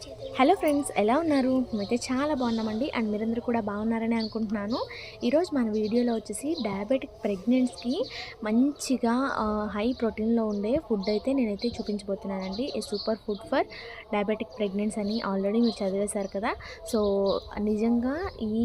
নিচে hello friends ఎలా ఉన్నారు? మేమైతే చాలా బాగున్నామండి. అండ్ మీరందరూ కూడా బాగున్నారని అనుకుంటున్నాను. ఈరోజు మన వీడియోలో వచ్చేసి డయాబెటిక్ ప్రెగ్నెంట్స్కి మంచిగా హై ప్రోటీన్లో ఉండే ఫుడ్ అయితే నేనైతే చూపించబోతున్నానండి. A super food for diabetic pregnants అని ఆల్రెడీ మీరు చదివేశారు కదా. సో నిజంగా ఈ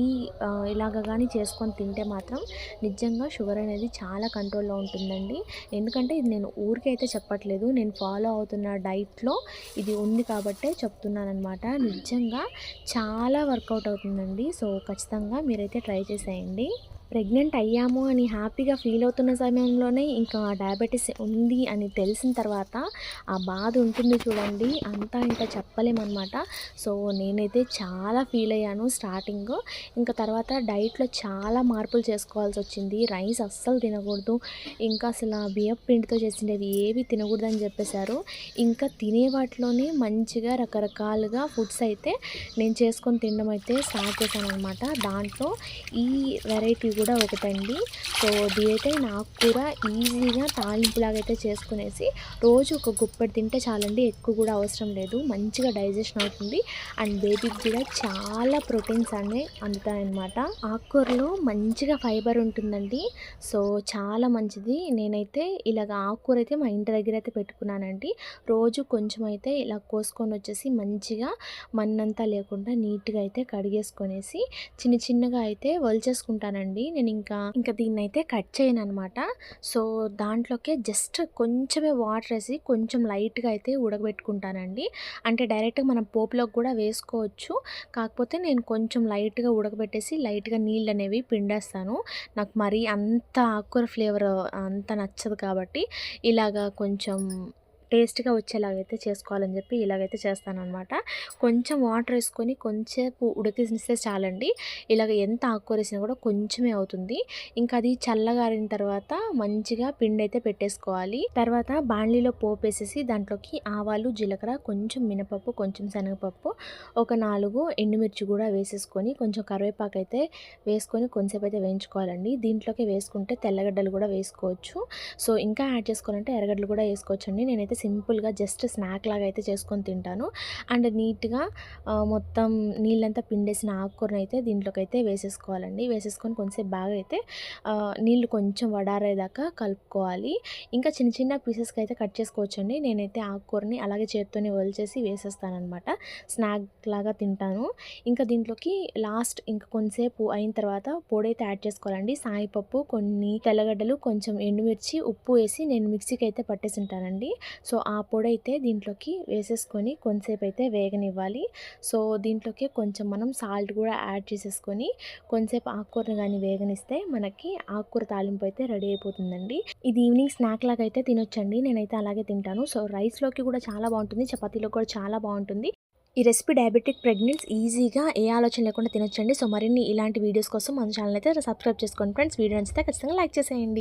ఇలాగ కానీ చేసుకొని తింటే మాత్రం నిజంగా షుగర్ అనేది చాలా కంట్రోల్లో ఉంటుందండి. ఎందుకంటే ఇది నేను ఊరికే అయితే చెప్పట్లేదు. నేను ఫాలో అవుతున్న డైట్లో ఇది ఉంది కాబట్టే చెప్తున్నాను అనమాట నిజంగా చాలా వర్కౌట్ అవుతుందండి. సో ఖచ్చితంగా మీరైతే ట్రై చేసేయండి. ప్రెగ్నెంట్ అయ్యాము అని హ్యాపీగా ఫీల్ అవుతున్న సమయంలోనే ఇంకా డయాబెటీస్ ఉంది అని తెలిసిన తర్వాత ఆ బాధ ఉంటుంది చూడండి అంతా ఇంకా చెప్పలేమన్నమాట. సో నేనైతే చాలా ఫీల్ అయ్యాను స్టార్టింగ్. ఇంకా తర్వాత డైట్లో చాలా మార్పులు చేసుకోవాల్సి వచ్చింది. రైస్ అస్సలు తినకూడదు. ఇంకా అసలు ఆ బియ్యం పిండితో చేసినవి ఏవి తినకూడదని చెప్పేశారు. ఇంకా తినే వాటిలోనే మంచిగా రకరకాలుగా ఫుడ్స్ అయితే నేను చేసుకొని తినడం అయితే స్టార్ట్ చేశాను అనమాట దాంట్లో ఈ వెరైటీ కూడా ఒకటండి. సో అయితే నాకు కూడా ఈజీగా తాలింపులాగా అయితే చేసుకునేసి రోజు ఒక గుప్పటి తింటే చాలండి ఎక్కువ కూడా అవసరం లేదు. మంచిగా డైజెషన్ అవుతుంది. అండ్ బేబీకి కూడా చాలా ప్రోటీన్స్ అనేవి అందుతాయన్నమాట. ఆకుకూరలో మంచిగా ఫైబర్ ఉంటుందండి. సో చాలా మంచిది. నేనైతే ఇలాగ ఆకుకూర అయితే మా ఇంటి దగ్గర అయితే పెట్టుకున్నానండి. రోజు కొంచెం అయితే ఇలా కోసుకొని వచ్చేసి మంచిగా మన్నంతా లేకుండా నీట్గా అయితే కడిగేసుకొనేసి చిన్న చిన్నగా అయితే వలిచేసుకుంటానండి. నేను ఇంకా ఇంకా దీన్ని అయితే కట్ చేయను అనమాట సో దాంట్లోకే జస్ట్ కొంచెమే వాటర్ వేసి కొంచెం లైట్గా అయితే ఉడకబెట్టుకుంటానండి. అంటే డైరెక్ట్గా మనం పోపులోకి కూడా వేసుకోవచ్చు. కాకపోతే నేను కొంచెం లైట్గా ఉడకబెట్టేసి లైట్గా నీళ్ళు అనేవి పిండేస్తాను. నాకు మరీ అంత ఆకుకూర ఫ్లేవర్ అంత నచ్చదు కాబట్టి ఇలాగా కొంచెం టేస్ట్గా వచ్చేలాగైతే చేసుకోవాలని చెప్పి ఇలాగైతే చేస్తానమాట కొంచెం వాటర్ వేసుకొని కొంచెంపు ఉడికిస్తే చాలండి. ఇలాగ ఎంత ఆకుకూర వేసినా కూడా కొంచెమే అవుతుంది. ఇంకా అది చల్లగారిన తర్వాత మంచిగా పిండి అయితే పెట్టేసుకోవాలి. తర్వాత బాణలీలో పోపు వేసేసి దాంట్లోకి ఆవాలు జీలకర్ర కొంచెం మినపప్పు కొంచెం శనగపప్పు ఒక నాలుగు ఎండుమిర్చి కూడా వేసేసుకొని కొంచెం కరివేపాకు అయితే వేసుకొని కొంచెంసేపు అయితే వేయించుకోవాలండి. దీంట్లోకి వేసుకుంటే తెల్లగడ్డలు కూడా వేసుకోవచ్చు. సో ఇంకా యాడ్ చేసుకోవాలంటే ఎర్రగడ్డలు కూడా వేసుకోవచ్చు అండి నేనైతే సింపుల్గా జస్ట్ స్నాక్ లాగా అయితే చేసుకొని తింటాను. అండ్ నీట్గా మొత్తం నీళ్ళంతా పిండేసిన ఆకుకూరను అయితే దీంట్లోకి అయితే వేసేసుకోవాలండి. వేసేసుకొని కొంచెంసేపు బాగా అయితే నీళ్ళు కొంచెం వడారేదాకా కలుపుకోవాలి. ఇంకా చిన్న చిన్న పీసెస్కి అయితే కట్ చేసుకోవచ్చండి. నేనైతే ఆకుకూరని అలాగే చేత్తోనే వలిచేసి వేసేస్తాను అనమాట స్నాక్ లాగా తింటాను. ఇంకా దీంట్లోకి లాస్ట్ ఇంకా కొంతసేపు అయిన తర్వాత పొడి అయితే యాడ్ చేసుకోవాలండి. సాయిపప్పు కొన్ని తెల్లగడ్డలు కొంచెం ఎండుమిర్చి ఉప్పు వేసి నేను మిక్సీకి అయితే పట్టేసి ఉంటానండి. సో ఆ పొడి అయితే దీంట్లోకి వేసేసుకొని కొంతసేపు అయితే వేగనివ్వాలి. సో దీంట్లోకి కొంచెం మనం సాల్ట్ కూడా యాడ్ చేసేసుకొని కొంతసేపు ఆకుకూరని కానీ వేగనిస్తే మనకి ఆకుకూర తాలింపు అయితే రెడీ అయిపోతుందండి. ఇది ఈవినింగ్ స్నాక్ లాగా అయితే తినొచ్చండి. నేనైతే అలాగే తింటాను. సో రైస్లోకి కూడా చాలా బాగుంటుంది. చపాతీలో కూడా చాలా బాగుంటుంది. ఈ రెసిపీ డయాబెటిక్ ప్రెగ్నెంట్స్ ఈజీగా ఏ ఆలోచన లేకుండా తినొచ్చండి. సో మరిన్ని ఇలాంటి వీడియోస్ కోసం మన ఛానల్ అయితే సబ్స్క్రైబ్ చేసుకోండి ఫ్రెండ్స్. వీడియో నచ్చితే ఖచ్చితంగా లైక్ చేసేయండి.